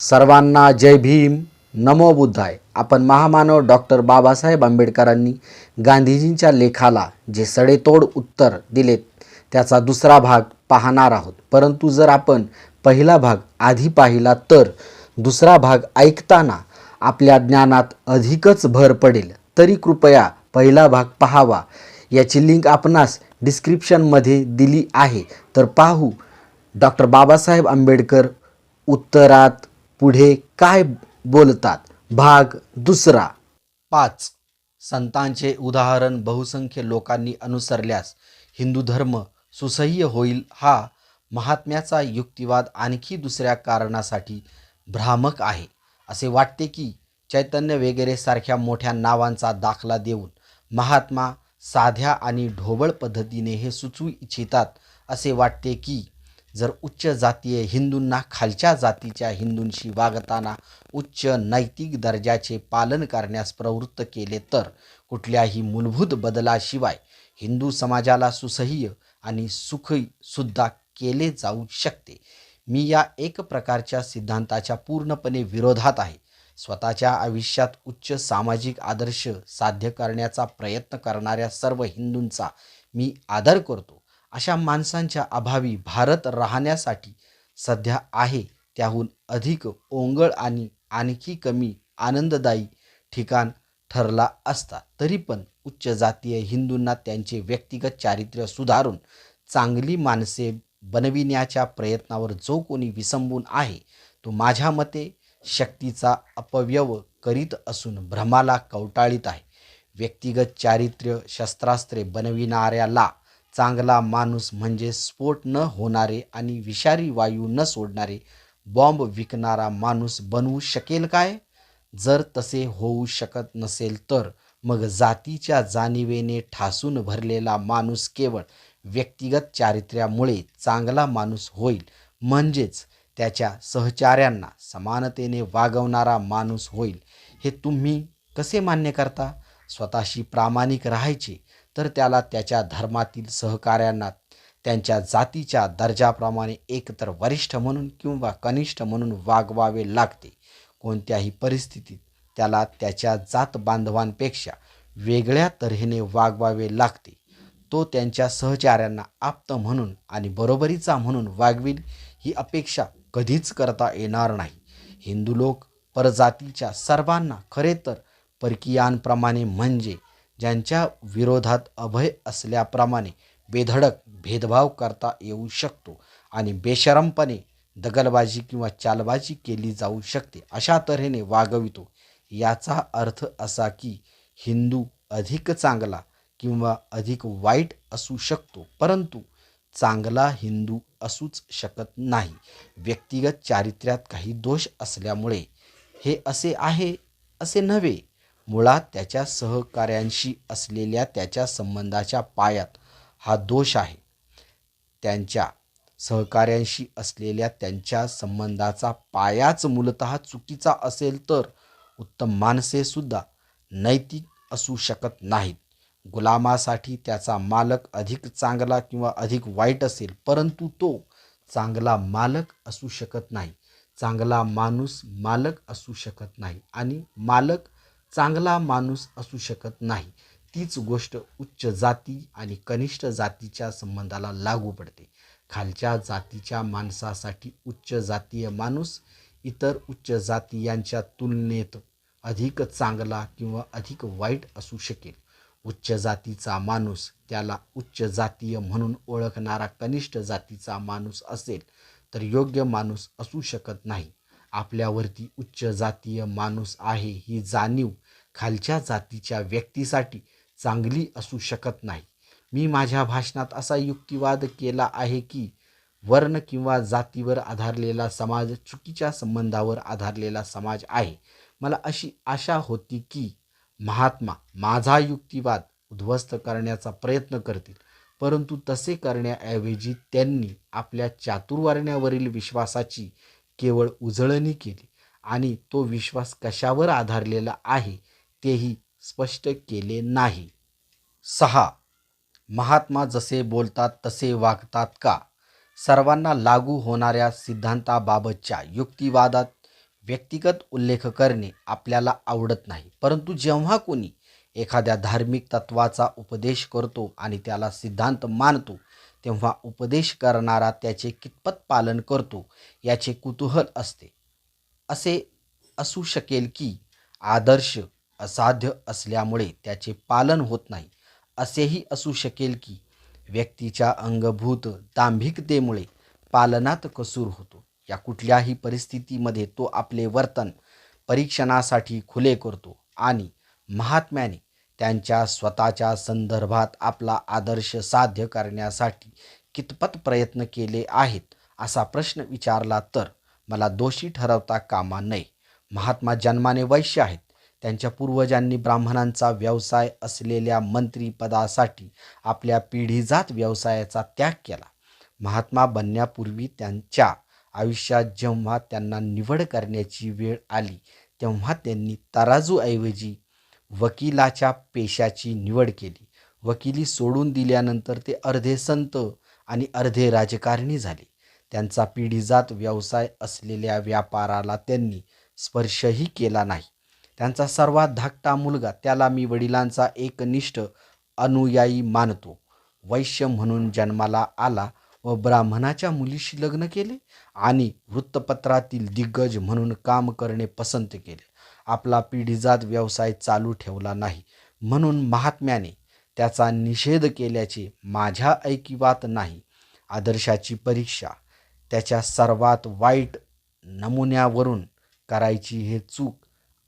सर्वांना जय भीम. नमो बुद्धाय. आपण महामानव डॉक्टर बाबासाहेब आंबेडकरांनी गांधीजींच्या लेखाला जे सडेतोड उत्तर दिलेत त्याचा दुसरा भाग पाहणार आहोत. परंतु जर आपण पहिला भाग आधी पाहिला तर दुसरा भाग ऐकताना आपल्या ज्ञानात अधिकच भर पडेल. तरी कृपया पहिला भाग पाहावा. याची लिंक आपणास डिस्क्रिप्शनमध्ये दिली आहे. तर पाहू डॉक्टर बाबासाहेब आंबेडकर उत्तरात पुढे काय बोलतात? भाग दुसरा. पाच. संतांचे उदाहरण बहुसंख्य लोकांनी अनुसरल्यास हिंदू धर्म सुसह्य होईल हा महात्म्याचा युक्तिवाद आणखी दुसऱ्या कारणासाठी भ्रामक आहे. असे वाटते की चैतन्य वगैरे सारख्या मोठ्या नावांचा दाखला देऊन महात्मा साध्या आणि ढोबळ पद्धतीने हे सुचवू इच्छितात असे वाटते की जर उच्च जातीय हिंदूंना खालच्या जातीच्या हिंदूंशी वागताना उच्च नैतिक दर्जाचे पालन करण्यास प्रवृत्त केले तर कुठल्याही मूलभूत बदलाशिवाय हिंदू समाजाला सुसह्य आणि सुखी सुद्धा केले जाऊ शकते. मी या एक प्रकारच्या सिद्धांताच्या पूर्णपणे विरोधात आहे. स्वतःच्या आयुष्यात उच्च सामाजिक आदर्श साध्य करण्याचा प्रयत्न करणाऱ्या सर्व हिंदूंचा मी आदर करतो. अशा माणसांच्या अभावी भारत राहण्यासाठी सध्या आहे त्याहून अधिक ओंगळ आणि आणखी कमी आनंददायी ठिकाण ठरला असता. तरी पण उच्च जातीय हिंदूंना त्यांचे व्यक्तिगत चारित्र्य सुधारून चांगली माणसे बनविण्याच्या प्रयत्नावर जो कोणी विसंबून आहे तो माझ्या मते शक्तीचा अपव्यव करीत असून भ्रमाला कवटाळीत आहे. व्यक्तिगत चारित्र्य शस्त्रास्त्रे बनविणाऱ्याला चांगला माणूस म्हणजे स्फोट न होणारे आणि विषारी वायू न सोडणारे बॉम्ब विकणारा माणूस बनवू शकेल काय? जर तसे होऊ शकत नसेल तर मग जातीच्या जाणीवेने ठासून भरलेला माणूस केवळ व्यक्तिगत चारित्र्यामुळे चांगला माणूस होईल. म्हणजेच त्याच्या सहचार्यांना समानतेने वागवणारा माणूस होईल. हे तुम्ही कसे मान्य करता? स्वतःशी प्रामाणिक राहायचे तर त्याला त्याच्या धर्मातील सहकाऱ्यांना त्यांच्या जातीच्या दर्जाप्रमाणे एकतर वरिष्ठ म्हणून किंवा कनिष्ठ म्हणून वागवावे लागते. कोणत्याही परिस्थितीत त्याला त्याच्या जात बांधवांपेक्षा वेगळ्या तऱ्हेने वागवावे लागते. तो त्यांच्या सहचार्यांना आप्त म्हणून आणि बरोबरीचा म्हणून वागविल ही अपेक्षा कधीच करता येणार नाही. हिंदू लोक परजातीच्या सर्वांना खरे तर परकीयांप्रमाणे म्हणजे ज्यांच्या विरोधात अभय असल्याप्रमाणे बेधडक भेदभाव करता येऊ शकतो आणि बेशरमपणे दगलबाजी किंवा चालबाजी केली जाऊ शकते अशा तऱ्हेने वागवितो. याचा अर्थ असा की हिंदू अधिक चांगला किंवा अधिक वाईट असू शकतो परंतु चांगला हिंदू असूच शकत नाही. व्यक्तिगत चारित्र्यात काही दोष असल्यामुळे हे असे आहे असे नव्हे. मुळात त्याच्या सहकार्यांशी असलेल्या त्याच्या संबंधाच्या पायात हा दोष आहे. त्यांच्या सहकार्यांशी असलेल्या त्यांच्या संबंधाचा पायाच मूलत चुकीचा असेल तर उत्तम माणसेसुद्धा नैतिक असू शकत नाहीत. गुलामासाठी त्याचा मालक अधिक चांगला किंवा अधिक वाईट असेल परंतु तो चांगला मालक असू शकत नाही. चांगला माणूस मालक असू शकत नाही आणि मालक चांगला माणूस असू शकत नाही. तीच गोष्ट उच्च जाती आणि कनिष्ठ जातीच्या संबंधाला लागू पडते. खालच्या जातीच्या माणसासाठी उच्च जातीय माणूस इतर उच्च जातीयांच्या तुलनेत अधिक चांगला किंवा अधिक वाईट असू शकेल. उच्च जातीचा माणूस त्याला उच्च जातीय म्हणून ओळखणारा कनिष्ठ जातीचा माणूस असेल तर योग्य माणूस असू शकत नाही. आपल्यावरती उच्च जातीय माणूस आहे ही जाणीव खालच्या जातीच्या व्यक्तीसाठी चांगली असू शकत नाही. मी माझ्या भाषणात असा युक्तिवाद केला आहे की वर्ण किंवा जातीवर आधारलेला समाज चुकीच्या संबंधावर आधारलेला समाज आहे. मला अशी आशा होती की महात्मा माझा युक्तिवाद उद्ध्वस्त करण्याचा प्रयत्न करतील परंतु तसे करण्याऐवजी त्यांनी आपल्या चातुर्वर्ण्यावरील विश्वासाची केवळ उजळणी केली आणि तो विश्वास कशावर आधारलेला आहे तेही स्पष्ट केले नाही. सहा. महात्मा जसे बोलतात तसे वागतात का? सर्वांना लागू होणाऱ्या सिद्धांताबाबतच्या युक्तिवादात व्यक्तिगत उल्लेख करणे आपल्याला आवडत नाही. परंतु जेव्हा कोणी एखाद्या धार्मिक तत्वाचा उपदेश करतो आणि त्याला सिद्धांत मानतो तेव्हा उपदेश करणारा त्याचे कितपत पालन करतो याचे कुतूहल असते. असे असू शकेल की आदर्श असाध्य असल्यामुळे त्याचे पालन होत नाही. असेही असू शकेल की व्यक्तीच्या अंगभूत दांभिकतेमुळे पालनात कसूर होतो. या कुठल्याही परिस्थितीमध्ये तो आपले वर्तन परीक्षणासाठी खुले करतो आणि महात्म्याने त्यांच्या स्वतःच्या संदर्भात आपला आदर्श साध्य करण्यासाठी कितपत प्रयत्न केले आहेत असा प्रश्न विचारला तर मला दोषी ठरवता कामा नये. महात्मा जन्माने वैश्य आहेत. त्यांच्या पूर्वजांनी ब्राह्मणांचा व्यवसाय असलेल्या मंत्रीपदासाठी आपल्या पिढीजात व्यवसायाचा त्याग केला. महात्मा बनण्यापूर्वी त्यांच्या आयुष्यात जेव्हा त्यांना निवड करण्याची वेळ आली तेव्हा त्यांनी तराजूऐवजी वकिलाच्या पेशाची निवड केली. वकिली सोडून दिल्यानंतर ते अर्धे संत आणि अर्धे राजकारणी झाले. त्यांचा पिढीजात व्यवसाय असलेल्या व्यापाराला त्यांनी स्पर्शही केला नाही. त्यांचा सर्वात धाकटा मुलगा त्याला मी वडिलांचा एकनिष्ठ अनुयायी मानतो. वैश्य म्हणून जन्माला आला व ब्राह्मणाच्या मुलीशी लग्न केले आणि वृत्तपत्रातील दिग्गज म्हणून काम करणे पसंत केले. आपला पिढीजात व्यवसाय चालू ठेवला नाही. म्हणून महात्म्याने त्याचा निषेध केल्याचे माझ्या ऐकिवात नाही. आदर्शाची परीक्षा त्याच्या सर्वात वाईट नमुन्यावरून करायची हे चूक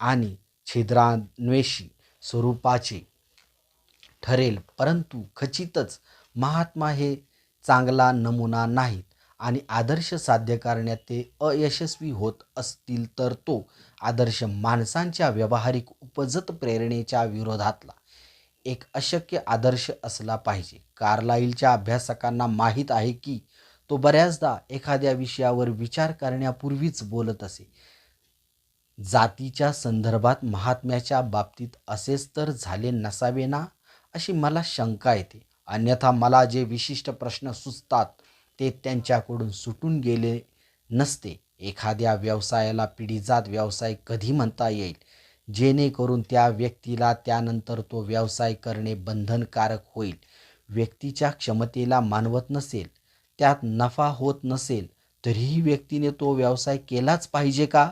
आणि छिद्रान्वेषी स्वरूपाचे ठरेल. परंतु खचितच महात्मा हे चांगला नमुना नाहीत आणि आदर्श साध्य करण्यात ते अयशस्वी होत असतील तर तो आदर्श माणसांच्या व्यावहारिक उपजत प्रेरणेच्या विरोधातला एक अशक्य आदर्श असला पाहिजे. कार्लाईलच्या अभ्यासकांना माहीत आहे की तो बऱ्याचदा एखाद्या विषयावर विचार करण्यापूर्वीच बोलत असे. जातीच्या संदर्भात महात्म्याच्या बाबतीत असेच तर झाले नसावे ना? अशी मला शंका येते. अन्यथा मला जे विशिष्ट प्रश्न सुचतात ते त्यांच्याकडून सुटून गेले नसते. एखाद्या व्यवसायाला पिढीजात व्यवसाय कधी म्हणता येईल? जेणेकरून त्या व्यक्तीला त्यानंतर तो व्यवसाय करणे बंधनकारक होईल. व्यक्तीच्या क्षमतेला मानवत नसेल त्यात नफा होत नसेल तरीही व्यक्तीने तो व्यवसाय केलाच पाहिजे का?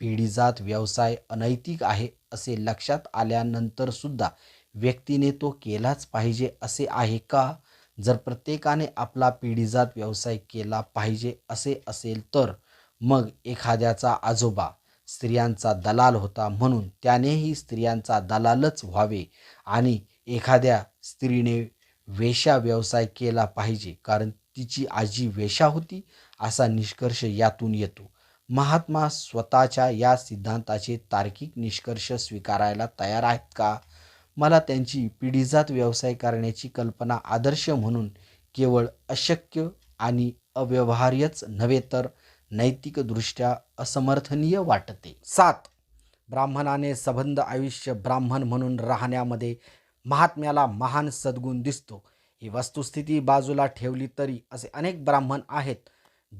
पिढीजात व्यवसाय अनैतिक आहे असे लक्षात आल्यानंतर सुद्धा व्यक्तीने तो केलाच पाहिजे असे आहे का? जर प्रत्येकाने आपला पिढीजात व्यवसाय केला पाहिजे असे असेल तर मग एखाद्याचा आजोबा स्त्रियांचा दलाल होता म्हणून त्यानेही स्त्रियांचा दलालच व्हावे आणि एखाद्या स्त्रीने वेशा व्यवसाय केला पाहिजे कारण तिची आजी वेशा होती असा निष्कर्ष यातून येतो. महात्मा स्वतःच्या या सिद्धांताचे तार्किक निष्कर्ष स्वीकारायला तयार आहेत का? मला त्यांची पिढीजात व्यवसाय करण्याची कल्पना आदर्श म्हणून केवळ अशक्य आणि अव्यवहार्यच नव्हे तर नैतिकदृष्ट्या असमर्थनीय वाटते. सात ब्राह्मणाने सबंध आयुष्य ब्राह्मण म्हणून राहण्यामध्ये महात्म्याला महान सद्गुण दिसतो. ही वस्तुस्थिती बाजूला ठेवली तरी असे अनेक ब्राह्मण आहेत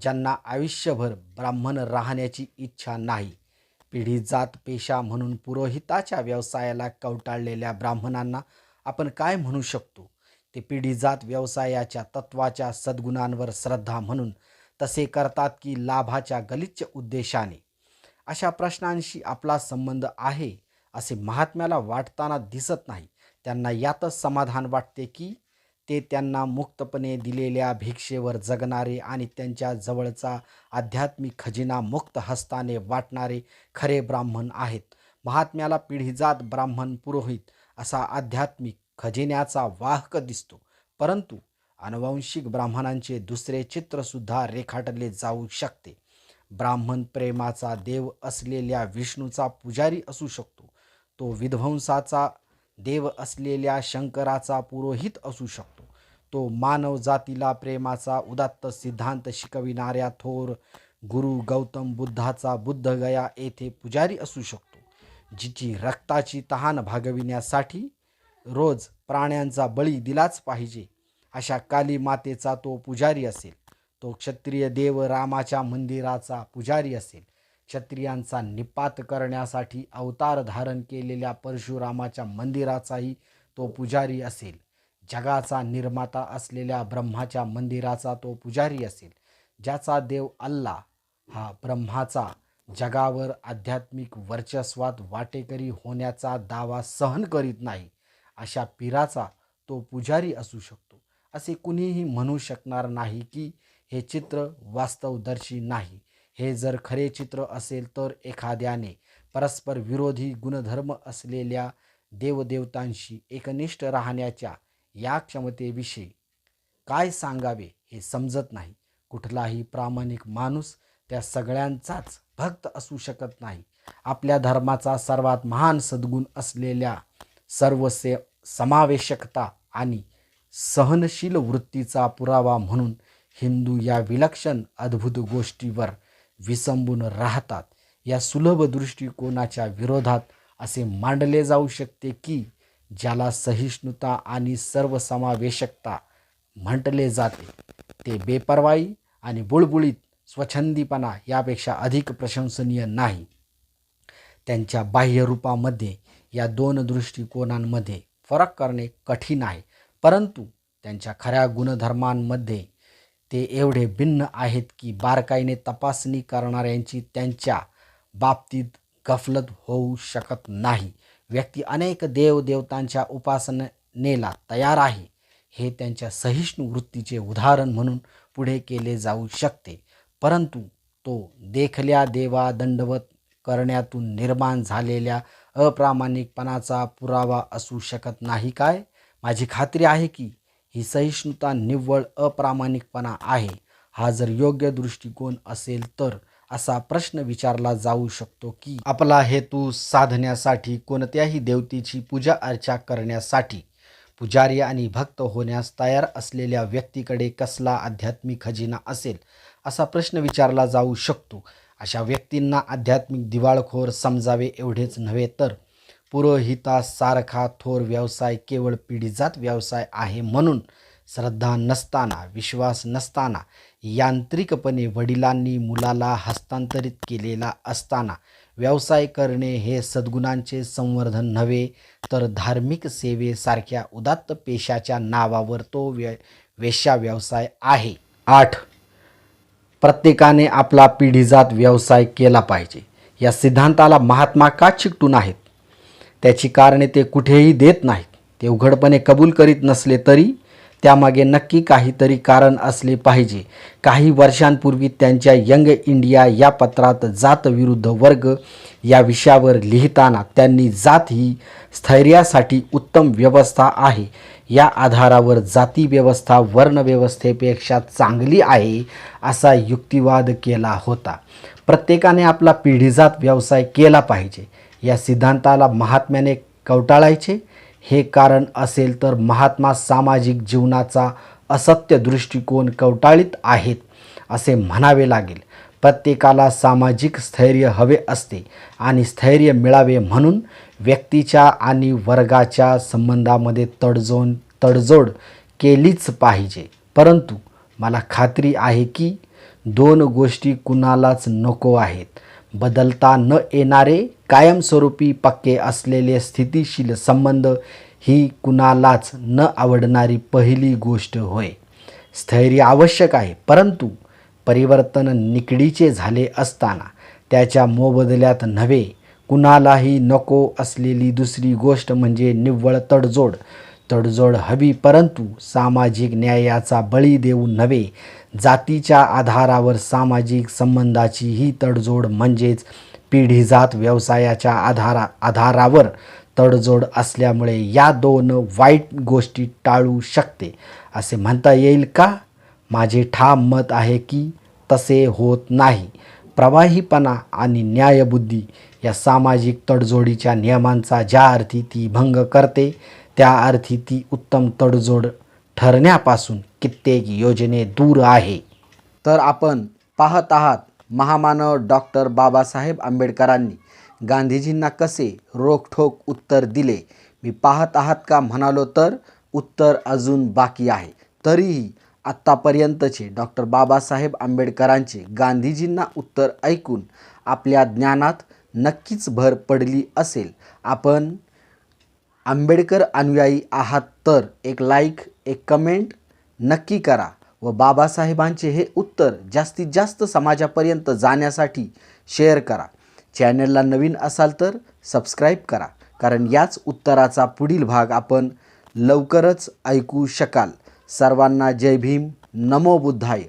ज्यांना आयुष्यभर ब्राह्मण राहण्याची इच्छा नाही. पिढी जात पेशा म्हणून पुरोहिताच्या व्यवसायाला कवटाळलेल्या ब्राह्मणांना आपण काय म्हणू शकतो? ते पिढी जात व्यवसायाच्या तत्वाच्या सद्गुणांवर श्रद्धा म्हणून तसे करतात की लाभाच्या गलिच्छ उद्देशाने. अशा प्रश्नांशी आपला संबंध आहे असे महात्म्याला वाटताना दिसत नाही. त्यांना यातच समाधान वाटते की ते त्यांना मुक्तपणे दिलेल्या भिक्षेवर जगणारे आणि त्यांच्या जवळचा आध्यात्मिक खजिना मुक्त हस्ताने वाटणारे खरे ब्राह्मण आहेत. महात्म्याला पिढीजात ब्राह्मण पुरोहित असा आध्यात्मिक खजिन्याचा वाहक दिसतो. परंतु अनुवांशिक ब्राह्मणांचे दुसरे चित्रसुद्धा रेखाटले जाऊ शकते. ब्राह्मण प्रेमाचा देव असलेल्या विष्णूचा पुजारी असू शकतो. तो विध्वंसाचा देव असलेल्या शंकराचा पुरोहित असू शकतो. तो मानव जातीला प्रेमाचा उदात्त सिद्धांत शिकविणाऱ्या थोर गुरु गौतम बुद्धाचा बुद्धगया येथे पुजारी असू शकतो जिची रक्ताची तहान भागविण्यासाठी रोज प्राण्यांचा बळी दिलाच पाहिजे. अशा काली मातेचा तो पुजारी असेल. तो क्षत्रिय देव रामाच्या मंदिराचा पुजारी असेल. क्षत्रियांचा निपात करण्यासाठी अवतार धारण केलेल्या परशुरामाच्या मंदिराचाही तो पुजारी असेल. जगाचा निर्माता असलेल्या ब्रह्माच्या मंदिराचा तो पुजारी असेल. ज्याचा देव अल्ला हा ब्रह्माचा जगावर आध्यात्मिक वर्चस्वात वाटेकरी होण्याचा दावा सहन करीत नाही अशा पीराचा तो पुजारी असू शकतो. असे कुणीही म्हणू शकणार नाही की हे चित्र वास्तवदर्शी नाही. हे जर खरे चित्र असेल तर एखाद्याने परस्पर विरोधी गुणधर्म असलेल्या देवदेवतांशी एकनिष्ठ राहण्याच्या या क्षमतेविषयी काय सांगावे हे समजत नाही. कुठलाही प्रामाणिक माणूस त्या सगळ्यांचाच भक्त असू शकत नाही. आपल्या धर्माचा सर्वात महान सद्गुण असलेल्या सर्व से समावेशकता आणि सहनशील वृत्तीचा पुरावा म्हणून हिंदू या विलक्षण अद्भुत गोष्टीवर विसंबून राहतात. या सुलभ दृष्टिकोनाच्या विरोधात असे मांडले जाऊ शकते की ज्याला सहिष्णुता आणि सर्वसमावेशकता म्हटले जाते ते बेपर्वाई आणि बुळबुळीत स्वच्छंदीपणा यापेक्षा अधिक प्रशंसनीय नाही. त्यांच्या बाह्यरूपामध्ये या दोन दृष्टिकोनांमध्ये फरक करणे कठीण आहे. परंतु त्यांच्या खऱ्या गुणधर्मांमध्ये ते एवढे भिन्न आहेत की बारकाईने तपासणी करणाऱ्यांची त्यांच्या बाबतीत गफलत होऊ शकत नाही. व्यक्ती अनेक देवदेवतांच्या उपासनेला तयार आहे. हे त्यांच्या सहिष्णू वृत्तीचे उदाहरण म्हणून पुढे केले जाऊ शकते. परंतु तो देखल्या देवा दंडवत करण्यातून निर्माण झालेल्या अप्रामाणिकपणाचा पुरावा असू शकत नाही काय? माझी खात्री आहे की ही सहिष्णुता निव्वळ अप्रामाणिकपणा आहे. हा जर योग्य दृष्टिकोन असेल तर असा प्रश्न विचारला जाऊ शकतो की आपला हेतू साधण्यासाठी कोणत्याही देवतेची पूजा अर्चा करण्यासाठी पुजारी आणि भक्त होण्यास तयार असलेल्या व्यक्तीकडे कसला आध्यात्मिक खजिना असेल असा प्रश्न विचारला जाऊ शकतो. अशा व्यक्तींना आध्यात्मिक दिवाळखोर समजावे एवढेच नव्हे तर पुरोहितासारखा थोर व्यवसाय केवळ पिढीजात व्यवसाय आहे म्हणून श्रद्धा नसताना विश्वास नसताना यांत्रिकपणे वडिलांनी मुलाला हस्तांतरित केलेला असताना व्यवसाय करणे हे सद्गुणांचे संवर्धन नव्हे तर धार्मिक सेवेसारख्या उदात्त पेशाच्या नावावर तो व्य वेश्या व्यवसाय आहे. आठ. प्रत्येकाने आपला पिढीजात व्यवसाय केला पाहिजे. या सिद्धांताला महात्मा का चिकटून आहेत? त्याची कारणे ते कुठेही देत नाहीत. ते उघडपणे कबूल करीत नसले तरी त्यामागे नक्की काहीतरी कारण असले पाहिजे. काही वर्षांपूर्वी त्यांच्या यंग इंडिया या पत्रात जात विरुद्ध वर्ग या विषयावर लिहिताना त्यांनी जात ही स्थैर्यासाठी उत्तम व्यवस्था आहे. या आधारावर जाती व्यवस्था वर्णव्यवस्थेपेक्षा चांगली आहे असा युक्तिवाद केला होता. प्रत्येकाने आपला पिढीजात व्यवसाय केला पाहिजे. या सिद्धांताला महात्म्याने कवटाळायचे हे कारण असेल तर महात्मा सामाजिक जीवनाचा असत्य दृष्टिकोन कवटाळीत आहेत असे म्हणावे लागेल. प्रत्येकाला सामाजिक स्थैर्य हवे असते आणि स्थैर्य मिळावे म्हणून व्यक्तीच्या आणि वर्गाच्या संबंधामध्ये तडजोड तडजोड केलीच पाहिजे. परंतु मला खात्री आहे की दोन गोष्टी कुणालाच नको आहेत. बदलता न येणारे कायमस्वरूपी पक्के असलेले स्थितिशील संबंध ही कुणालाच न आवडणारी पहिली गोष्ट होय. स्थैर्य आवश्यक आहे परंतु परिवर्तन निकडीचे झाले असताना त्याच्या मोबदल्यात नव्हे कुणालाही नको असलेली दुसरी गोष्ट म्हणजे निव्वळ तडजोड. तडजोड हवी परंतु सामाजिक न्यायाचा बळी देऊ नव्हे जातीच्या आधारावर सामाजिक संबंधाची ही तडजोड म्हणजेच पिढीजात व्यवसायाच्या आधारा आधारावर तडजोड असल्यामुळे या दोन वाईट गोष्टी टाळू शकते. असे म्हणता येईल का? माझे ठाम मत आहे की तसे होत नाही. प्रवाहीपणा आणि न्यायबुद्धी या सामाजिक तडजोडीच्या नियमांचा ज्या अर्थी ती भंग करते त्या अर्थी ती उत्तम तडजोड ठरण्यापासून कित्येक योजने दूर आहे. तर आपण पाहत आहात महामानव डॉक्टर बाबासाहेब आंबेडकरांनी गांधीजींना कसे रोखठोक उत्तर दिले. मी पाहत आहात का म्हणालो तर उत्तर अजून बाकी आहे. तरीही आत्तापर्यंतचे डॉक्टर बाबासाहेब आंबेडकरांचे गांधीजींना उत्तर ऐकून आपल्या ज्ञानात नक्कीच भर पडली असेल. आपण आंबेडकर अनुयायी आहात तर एक लाईक एक कमेंट नक्की करा व बाबासाहेबांचे हे उत्तर जास्तीत जास्त समाजापर्यंत जाण्यासाठी शेअर करा. चॅनलला नवीन असाल तर सबस्क्राईब करा. कारण याच उत्तराचा पुढील भाग आपण लवकरच ऐकू शकाल. सर्वांना जय भीम. नमो बुद्धाय.